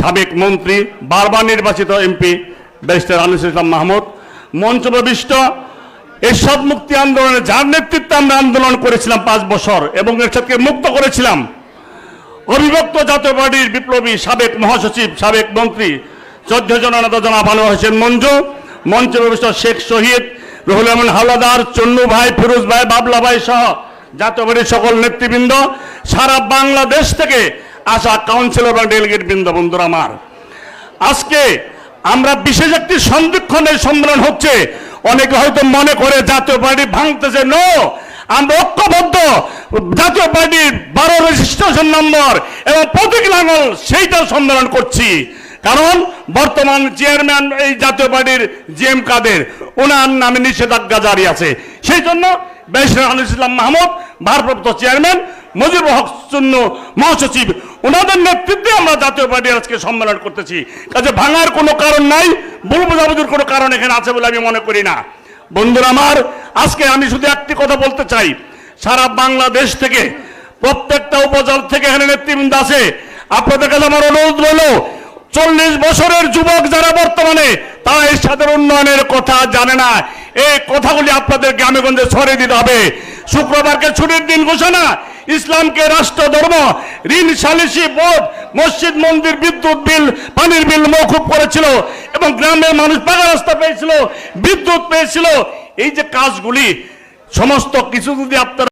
সাবেক মন্ত্রী, বারবার নির্বাচিত এমপি, ব্যারিস্টার আনিসুল ইসলাম মাহমুদ, মঞ্চ প্রবিষ্ট এরশাদ মুক্তি আন্দোলনে যার নেতৃত্বে আমরা আন্দোলন করেছিলাম পাঁচ বছর এবং এরশাদকে মুক্ত করেছিলাম, অবিভক্ত জাতীয় পার্টির বিপ্লবী সাবেক মহাসচিব, সাবেক মন্ত্রী, চোদ্দ জনানত জনাব আনোয়ার হোসেন মঞ্জু, মঞ্চে প্রবিষ্ট শেখ শহীদ, রহুল আহমদ হাওলাদার, চন্নু ভাই, ফিরোজ ভাই, বাবলা ভাই সহ জাতীয় পার্টির সকল নেতৃবৃন্দ, সারা বাংলাদেশ থেকে আসা কাউন্সিলর এবং ডেলিগেট বৃন্দ বন্ধুরা আমার আজকে আমরা বিশেষ একটি সন্ধিক্ষণের সম্মেলন হচ্ছে অনেকে হয়তো মনে করে জাতীয় পার্টি ভাঙতেছে নো আমরা ঐক্যবদ্ধ জাতীয় পার্টির বারো রেজিস্ট্রেশন নম্বর এবং প্রতীক লাঙ্গল সেইটা সম্মেলন করছি। কারণ বর্তমান চেয়ারম্যান এই জাতীয় পার্টির জি এম কাদের ওনার নামে নিষেধাজ্ঞা জারি আছে। সেই জন্য আনিস ইসলাম মাহমুদ, ভারপ্রাপ্ত চেয়ারম্যান মজিবুর হক শূন্য মহাসচিব, ওনাদের নেতৃত্বে আমরা জাতীয় পার্টি আজকে সম্মেলন করতেছি। কাজে ভাঙার কোনো কারণ নাই, ভুল বোঝাবুঝির কোনো কারণ এখানে আছে বলে আমি মনে করি না। বন্ধুরা আমার, আজকে আমি শুধু একটি কথা বলতে চাই। সারা বাংলাদেশ থেকে, প্রত্যেকটা উপজেলা থেকে এখানে নেতৃবৃন্দ আছে। আপনাদের কাছে আমার অনুরোধ রইল, চল্লিশ বছরের যুবক যারা বর্তমানে, তারা এর সাথে উন্নয়নের কথা জানে না। এই কথাগুলি আপনাদের গ্রামে গঞ্জে ছড়িয়ে দিতে হবে। শুক্রবারকে ছুটির দিন ঘোষণা ইসলামকে রাষ্ট্র ধর্ম, ঋণ সালিসি বোর্ড মসজিদ, মন্দির, বিদ্যুৎ বিল, পানির বিল মৌকুব করেছিল এবং গ্রামের মানুষ পাকা রাস্তা পেয়েছিল, বিদ্যুৎ পেয়েছিল। এই যে কাজগুলি, সমস্ত কিছু যদি আপনারা